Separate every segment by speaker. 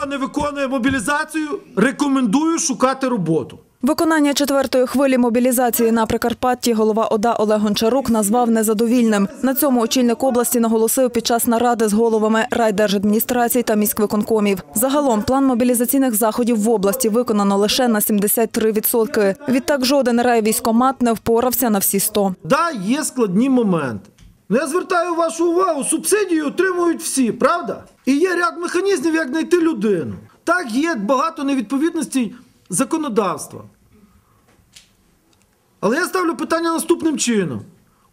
Speaker 1: Хто не виконує мобілізацію, рекомендую шукати роботу.
Speaker 2: Виконання четвертої хвилі мобілізації на Прикарпатті голова ОДА Олег Гончарук назвав незадовільним. На цьому очільник області наголосив під час наради з головами райдержадміністрацій та міськвиконкомів. Загалом план мобілізаційних заходів в області виконано лише на 73%. Відтак жоден райвійськомат не впорався на всі 100%.
Speaker 1: Да, є складні моменти. Ну, я звертаю вашу увагу, субсидії отримують всі, правда? І є ряд механізмів, як знайти людину. Так, є багато невідповідностей законодавства. Але я ставлю питання наступним чином: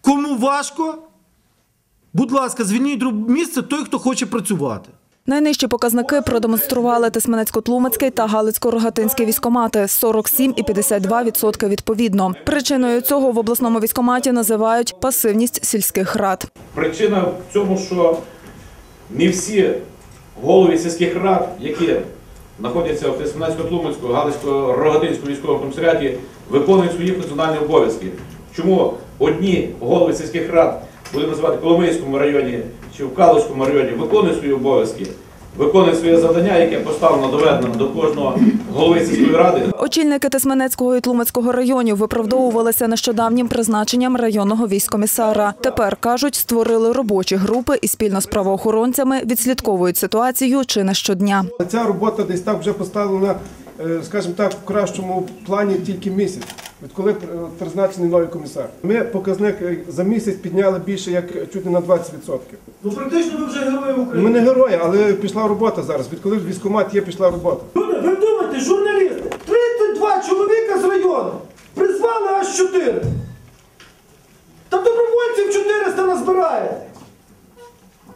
Speaker 1: кому важко, будь ласка, звільніть місце той, хто хоче працювати.
Speaker 2: Найнижчі показники продемонстрували Тисменецько-Тлумацький та Галицько-Рогатинський військомати – 47 і 52 відсотки відповідно. Причиною цього в обласному військоматі називають пасивність сільських рад.
Speaker 3: Причина в цьому, що не всі голови сільських рад, які знаходяться в Тисменецько-Тлумацькому, Галицько рогатинському військовому комісаріаті, виконують свої функціональні обов'язки. Чому одні голови сільських рад, будемо називати в Коломийському районі чи в Калицькому районі, виконують свої обов'язки, виконують своє завдання, яке поставлено доведено до кожного голови сільської ради,
Speaker 2: Очільники Тисменецького і Тлумацького районів виправдовувалися нещодавнім призначенням районного військомісара. Тепер, кажуть, створили робочі групи і спільно з правоохоронцями відслідковують ситуацію чи не щодня.
Speaker 4: Ця робота десь так вже поставлена, е, скажімо так, в кращому плані тільки місяць, відколи е, призначений новий комісар. Ми показник е, за місяць підняли більше як чуть не на 20%.
Speaker 1: Ну, практично ви вже герої України.
Speaker 4: Ми не герої, але пішла робота зараз. Відколи військкомат є, пішла робота.
Speaker 1: Люди, ви думаєте, журналісти, 32 чоловіка з району, призвали аж 4. Та добровольців 400 назбирає.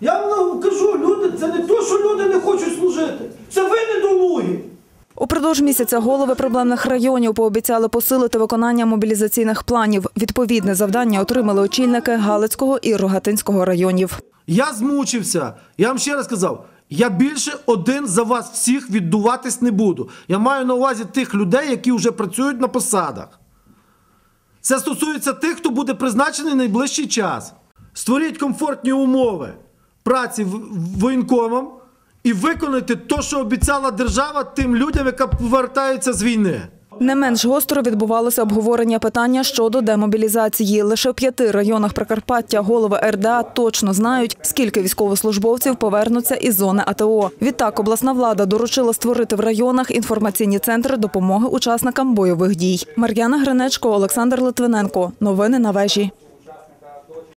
Speaker 1: Я вам кажу, люди, це не то, що люди не хочуть служити. Це.
Speaker 2: Упродовж місяця голови проблемних районів пообіцяли посилити виконання мобілізаційних планів. Відповідне завдання отримали очільники Галицького і Рогатинського районів.
Speaker 1: Я змучився. Я вам ще раз сказав, я більше один за вас всіх віддуватись не буду. Я маю на увазі тих людей, які вже працюють на посадах. Це стосується тих, хто буде призначений найближчий час. Створіть комфортні умови праці воєнкомам і виконайте те, що обіцяла держава тим людям, яка повертається з війни.
Speaker 2: Не менш гостро відбувалося обговорення питання щодо демобілізації. Лише в п'яти районах Прикарпаття голови РДА точно знають, скільки військовослужбовців повернуться із зони АТО. Відтак обласна влада доручила створити в районах інформаційні центри допомоги учасникам бойових дій. Мар'яна Гринечко, Олександр Литвиненко. Новини на вежі.